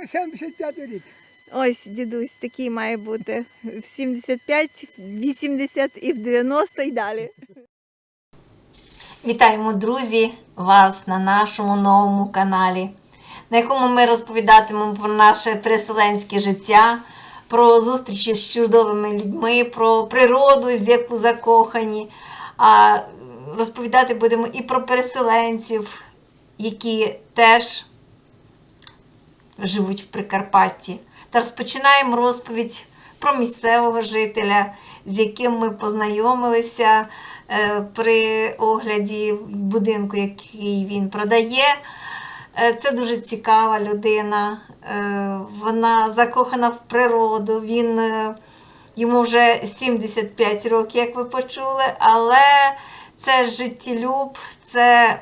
на 75 рік. Ось дідусь такий має бути в 75, 80 і в 90 і далі. Вітаємо, друзі, вас на нашому новому каналі, на якому ми розповідатимемо про наше переселенське життя, про зустрічі з чудовими людьми, про природу, в яку закохані. А розповідати будемо і про переселенців, які теж живуть в Прикарпатті. Та розпочинаємо розповідь про місцевого жителя, з яким ми познайомилися е, при огляді будинку, який він продає. Е, Це дуже цікава людина. Е, Вона закохана в природу. Він, йому вже 75 років, як ви почули, але це життєлюб, це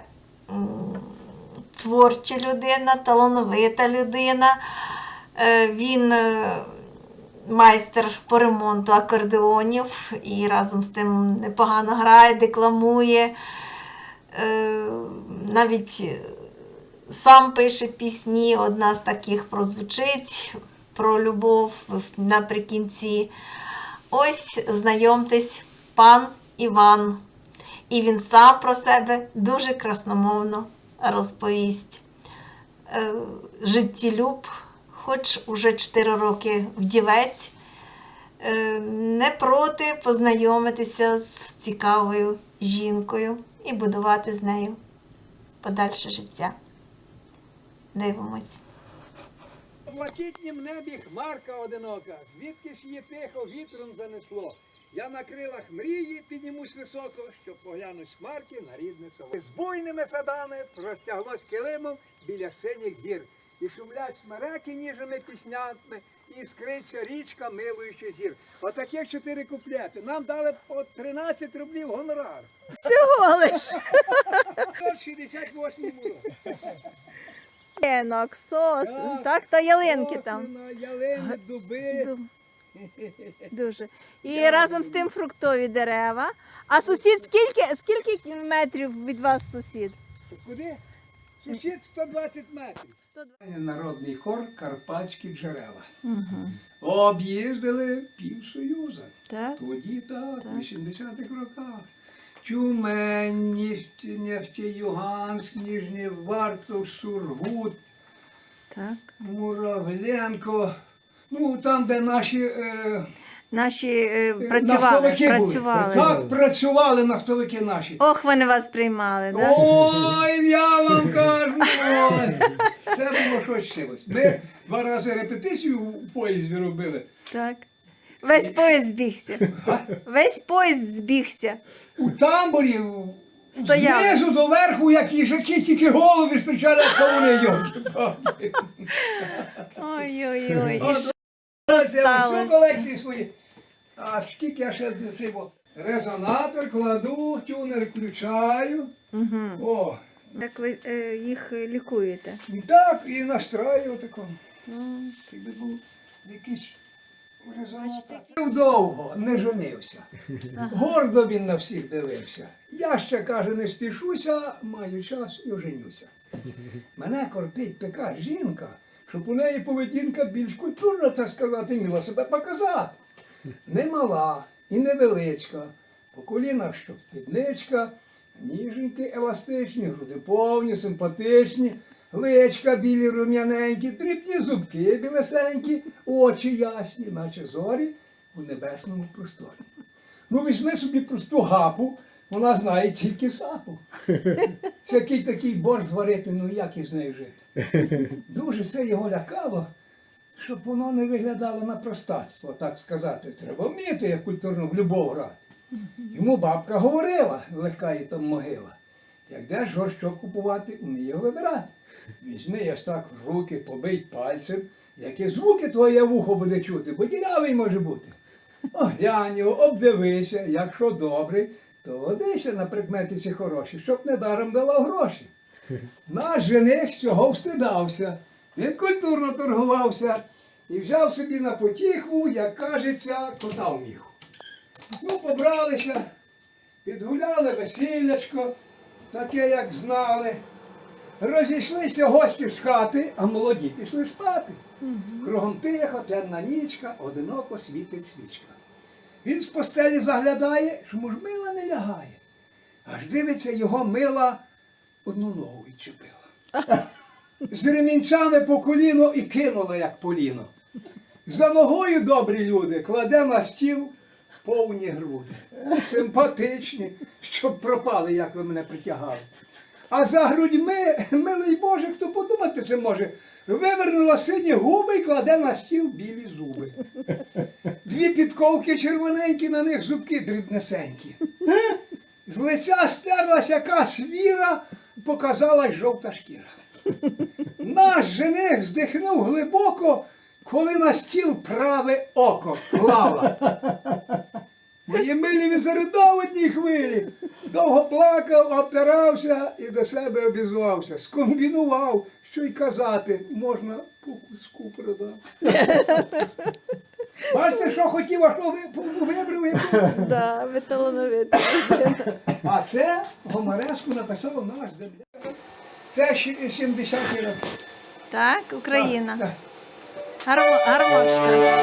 творча людина, талановита людина. Е, Він е, майстер по ремонту акордеонів і разом з тим непогано грає, декламує. Е, Навіть сам пише пісні. Одна з таких прозвучить про любов наприкінці. Ось знайомтесь, пан Іван. І він сам про себе дуже красномовно розповість. Е, Життєлюб, хоч уже 4 роки вдівець, е, не проти познайомитися з цікавою жінкою і будувати з нею подальше життя. Дивимось. У блакитнім небі хмарка одинока, звідки ж її тихо вітром занесло. Я на крилах мрії піднімусь високо, щоб поглянуть хмарки на рідне село. З буйними садами простяглось килимом біля синіх гір. І шумлять смереки ніжними піснями, і скриться річка, милуючи зір. Отаких чотири куплети. Нам дали по 13 рублів гонорар. Всього лиш. 68 році. Янок, сос, так, та ялинки там. Ялини, дуби. Ду- Дуже. І разом з тим фруктові дерева. А сусід скільки, скільки метрів від вас сусід? Куди? Сусід 120 метрів. 120. Народний хор Карпатські джерела. Угу. Об'їздили півсоюза. Так. Тоді так, в 80-х роках. Тюмень, Нефть- Нефтеюганськ, Ніжній Вартов, Сургут, Так. Муравленко. Ну, там, де наші е, Наші е, е, працювали. нафтовики працювали. були. Так, працювали нафтовики наші. Ох, вони вас приймали, так? Ой, я вам кажу, ой. це було щось силось. Ми два рази репетицію в поїзді робили. Так. Весь поїзд збігся. Весь поїзд збігся. У тамбурі в- Стояли. знизу до верху, як їжаки, тільки голови стирчали, як кавуни йолки. Ой-ой-ой. І От, що всю сталося? колекції свої. А скільки я ще цього резонатор кладу, тюнер включаю. Угу. О, Так ви е, їх лікуєте. так, і настраю тако. Ну, Якби був якийсь резонатор. Довго не женився. Гордо він на всіх дивився. Я ще каже, не спішуся, маю час і оженюся. Мене кортить така жінка, щоб у неї поведінка більш культурна, так сказати, вміла себе показати. Не мала і невеличка, по колінах що спідничка, ніженькі, еластичні, груди повні, симпатичні, личка білі рум'яненькі, дрібні зубки білесенькі, очі ясні, наче зорі у небесному просторі. Ну, візьми собі просту гапу, вона знає тільки сапу. Це який такий борщ зварити, ну як із нею жити. Дуже це його лякало, щоб воно не виглядало на простацтво, так сказати. Треба вміти, як культурно в любов грати. Йому бабка говорила, легка їй там могила. Як деш горщок купувати, умій його вибирати. Візьми я ж так в руки, побить пальцем, які звуки твоє вухо буде чути, бо дірявий може бути. Оглянь його, обдивися, якщо добрий, то водися на прикмети ці хороші, щоб недаром давав гроші. Наш жених з цього встидався, він культурно торгувався і взяв собі на потіху, як кажеться, кота в міху. Ну, побралися, підгуляли весіллячко, таке, як знали. Розійшлися гості з хати, а молоді пішли спати. Кругом тихо, темна нічка, одиноко світить свічка. Він з постелі заглядає, чому ж мила не лягає. Аж дивиться, його мила одну ногу відчепила. З ремінцями по коліно і кинула, як поліно. За ногою, добрі люди, кладе на стіл повні груди. Симпатичні, щоб пропали, як ви мене притягали. А за грудьми, милий Боже, хто подумати це може, вивернула сині губи і кладе на стіл білі зуби. Дві підковки червоненькі, на них зубки дрібнесенькі. З лиця стерлась якась віра, показалась жовта шкіра. Наш жених здихнув глибоко, коли на стіл праве око клала. Мої милі він заридав одній хвилі. Довго плакав, обтирався і до себе обізвався. Скомбінував, що й казати, можна по куску продати. Бачите, що хотів, а що ви вибрав. Да, ви талановиті. А це Гомереску написав наш земляк. Це щ- 70 ті роки. Так, Україна. Так, Гармо- Гармошка.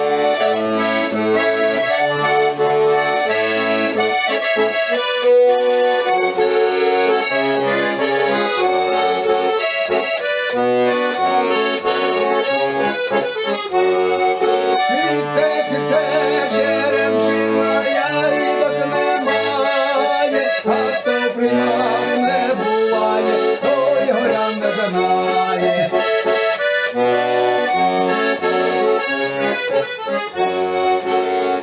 Знає.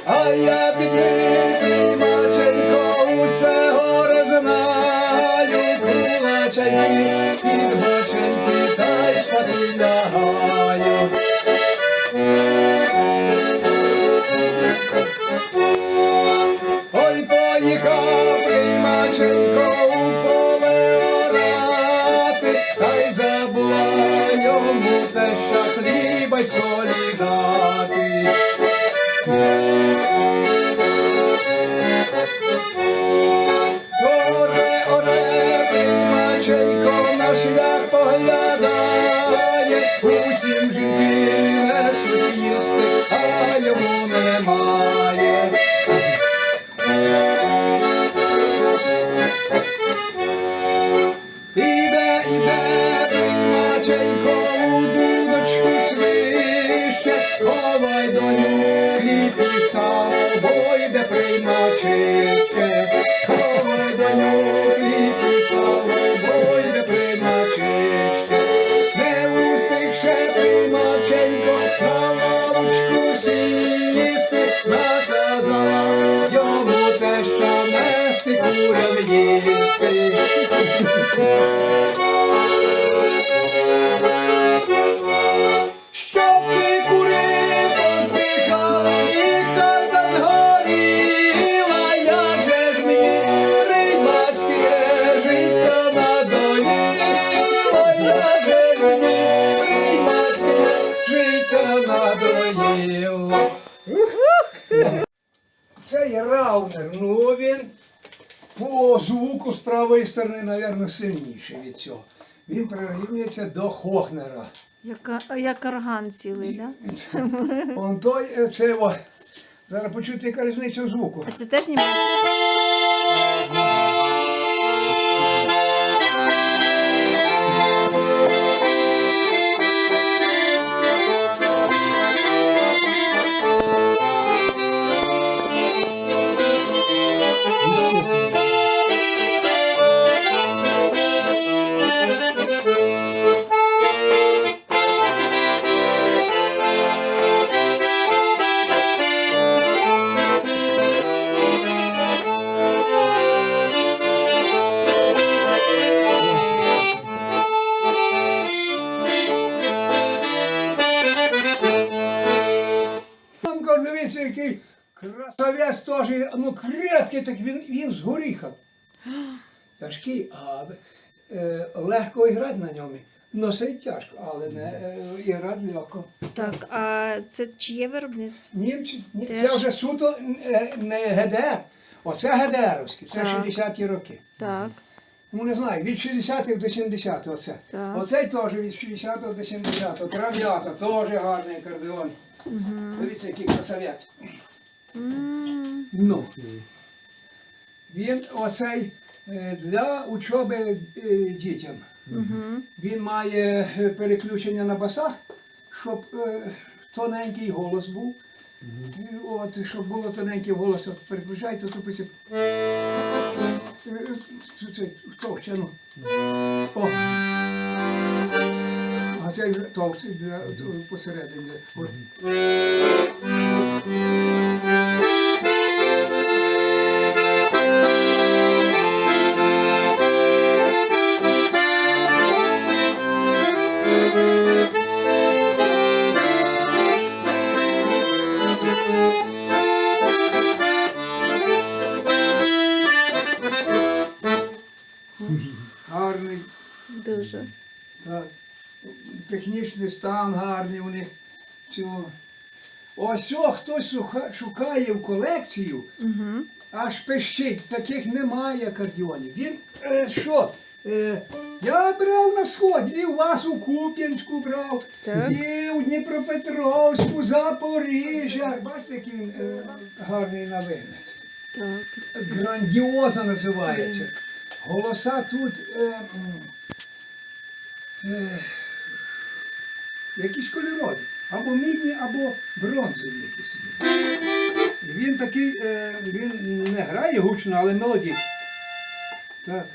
А я підвищий маченько, усе горе знаю, кулаченьки, під боченьки, та й спати лягаю. Ой, поїхав приймаченько правої сторони, мабуть, сильніший від цього. Він прирівнюється до Хохнера. Як, як орган цілий, да? Он той, е, це його. зараз почути, яка різниця в звуку. А це теж ніби. Це чиє виробництво? Німці, ні, Теж. це вже суто е, не ГДР. Оце ГДРовський, це Так. 60-ті роки. Так. Ну не знаю, від 60 до 70 оце. Так. Оцей теж від 60 до 70-го. Трав'ята, теж гарний акордеон. Дивіться, який красавець. М, Ну. Він оцей е, для учоби е, дітям. мгм. Він має е, переключення на басах, щоб е, тоненький голос був. Е, От, щоб було тоненький голос, от переключайте, то пише. Е, Це, це товще, ну. О. А цей вже от, посередині. Гарний. Дуже. Так. Технічний стан гарний у них цього. Ось хтось шукає в колекцію, Угу. аж пищить, таких немає акордіонів. Він е, що? Е, я брав на сході, і у вас у Куп'янську брав, Так. і у Дніпропетровську, Запоріжжя. Бачите, який він е, гарний на вигляд. Так. Грандіоза називається. Голоса тут е, е, якісь кольорові. Або мідні, або бронзові якісь. Він такий, е, він не грає гучно, але мелодійний. Так.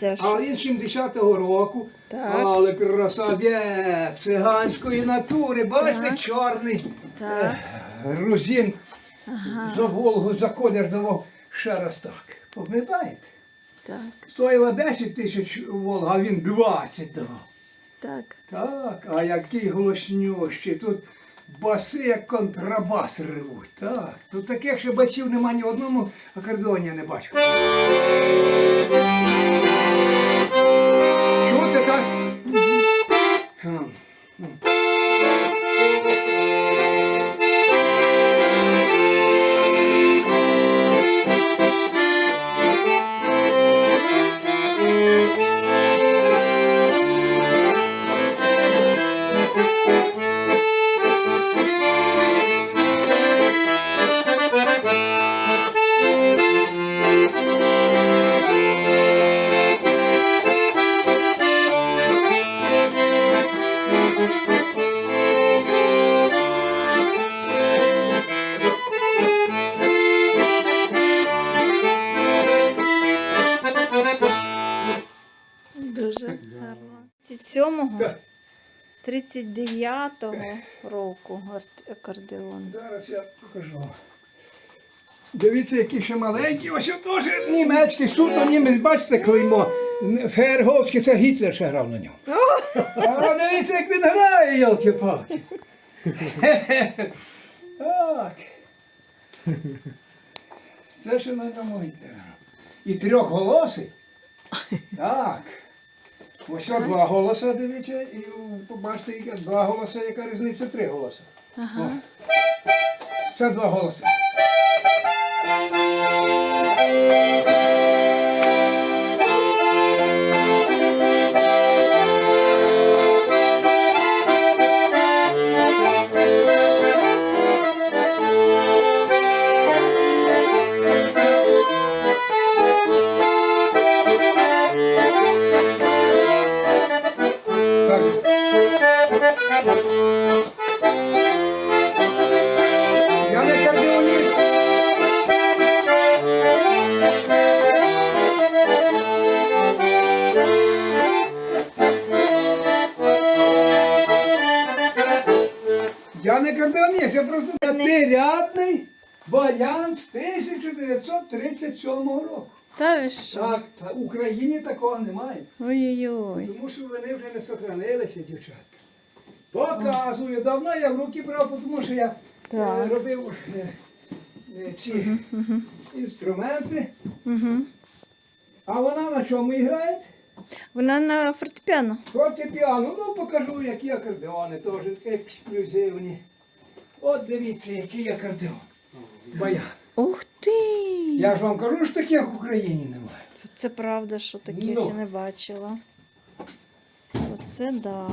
Це ж. А він 70-го року, Так. але красавець циганської натури, бачите, Так. чорний Так. е, грузин за Волгу за колір давав ще раз так. Пам'ятаєте? Так. Стоїла 10 тисяч Волга, а він 20 давав. Так. Так, а який голоснющий. Тут баси як контрабас ревуть. Так. Тут таких ще басів нема ні в одному акордеоні я не бачу. Дуже 39-го року акордеон. Зараз я покажу. Дивіться, який ще маленький. Ось теж німецький, суто німець, бачите клеймо. Ферговський, це Гітлер ще грав на ньому. А дивіться, як він грає, йолки палки Так. Це ще на ньому Гітлера. І трьохголосий. Так. Ось два голоса, дивіться, і побачите, два голоса, яка різниця три голоса. О. Це два голоси. Є, я просто п'ятирядний баян з 1937 року. Та ви що? Так, та в Україні такого немає. Ой-ой-ой. Тому що вони вже не сохранилися, дівчатка. Показую. Давно я в руки брав, тому що я Так. е, робив е, е, ці інструменти. Угу. А вона на чому грає? Вона на фортепіано. Фортепіано. Ну покажу, які акордеони, теж ексклюзивні. От дивіться, який акордеон. Баян. Ух ти! Я ж вам кажу, що таких в Україні немає. Це правда, що таких Ну. я не бачила. Оце да.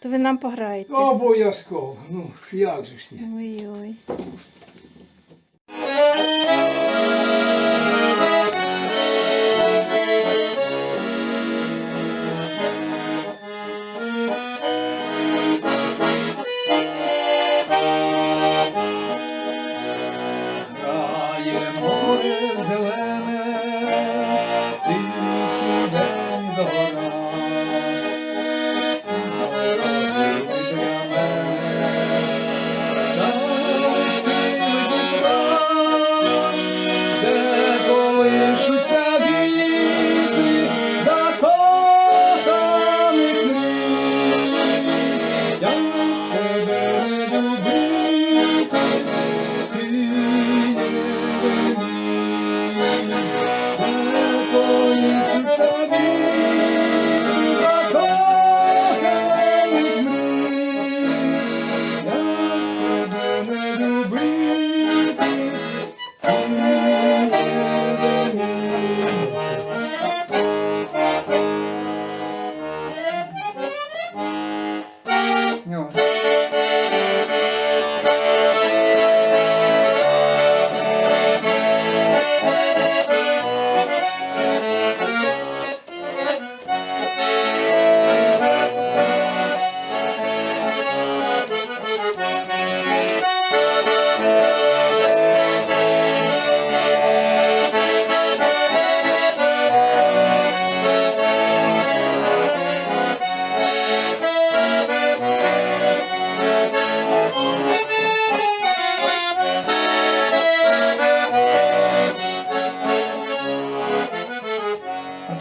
То ви нам пограєте. Обов'язково. Ну, як же ж ні. Ой-ой.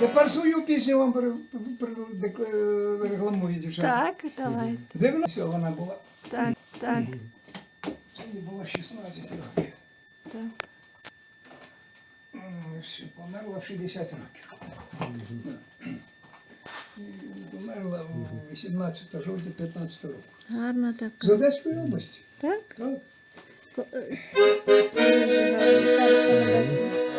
Тепер свою пісню вам пере- дек- рекламую, дівчата. Так, давай. Дивно, вона була. Так, так, Це їй було 16 років. так. М, ще Померла в 60 років. І Померла в 18 жовтня 15 року. Гарно так. З Одеської області. Так? Так? Ко- е, с- Дуже гарно. Царство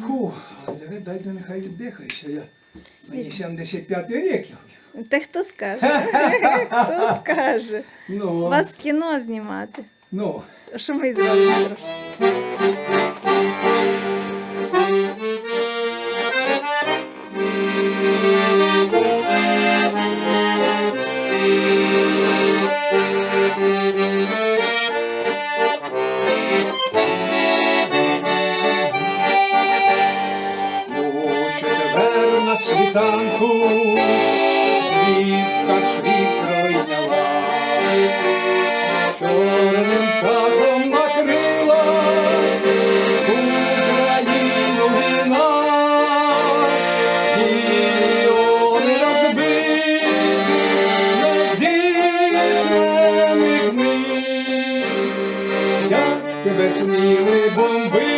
Фу, дайте нехай віддихається. Я... Мені 75 рік. Та хто скаже? Хто скаже? Ну, Вас в кіно знімати. ну. Що ми зробимо трошки? сміли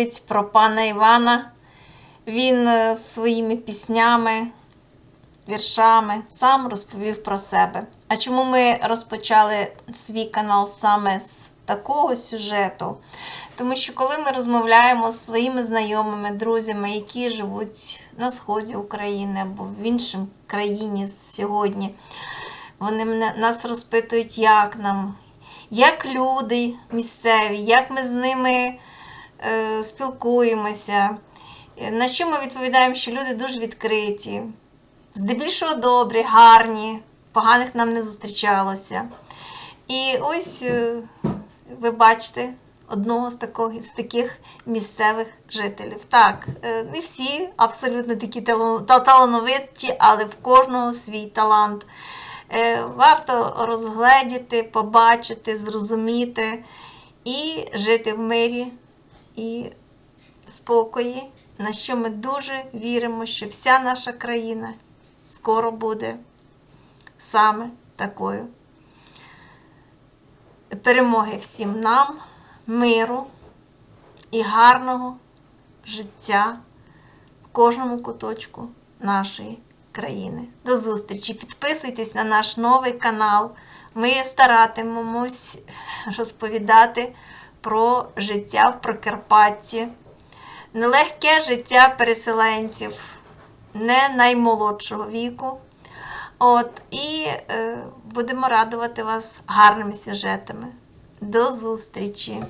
Така розповідь про пана Івана. Він е, своїми піснями, віршами сам розповів про себе. А чому ми розпочали свій канал саме з такого сюжету? Тому що коли ми розмовляємо з своїми знайомими, друзями, які живуть на сході України або в іншій країні сьогодні, вони нас розпитують, як нам, як люди місцеві, як ми з ними спілкуємося. Е, На що ми відповідаємо, що люди дуже відкриті, здебільшого добрі, гарні, поганих нам не зустрічалося. І ось е, ви бачите одного з, такого, з таких місцевих жителів. Так, е, не всі абсолютно такі талановиті, але в кожного свій талант. е, варто розгледіти, побачити, зрозуміти і жити в мирі і спокої, на що ми дуже віримо, що вся наша країна скоро буде саме такою. Перемоги всім нам, миру і гарного життя в кожному куточку нашої країни. До зустрічі! Підписуйтесь на наш новий канал. Ми старатимемось розповідати про життя в Прикарпатті, нелегке життя переселенців, не наймолодшого віку. От, і е, будемо радувати вас гарними сюжетами. До зустрічі!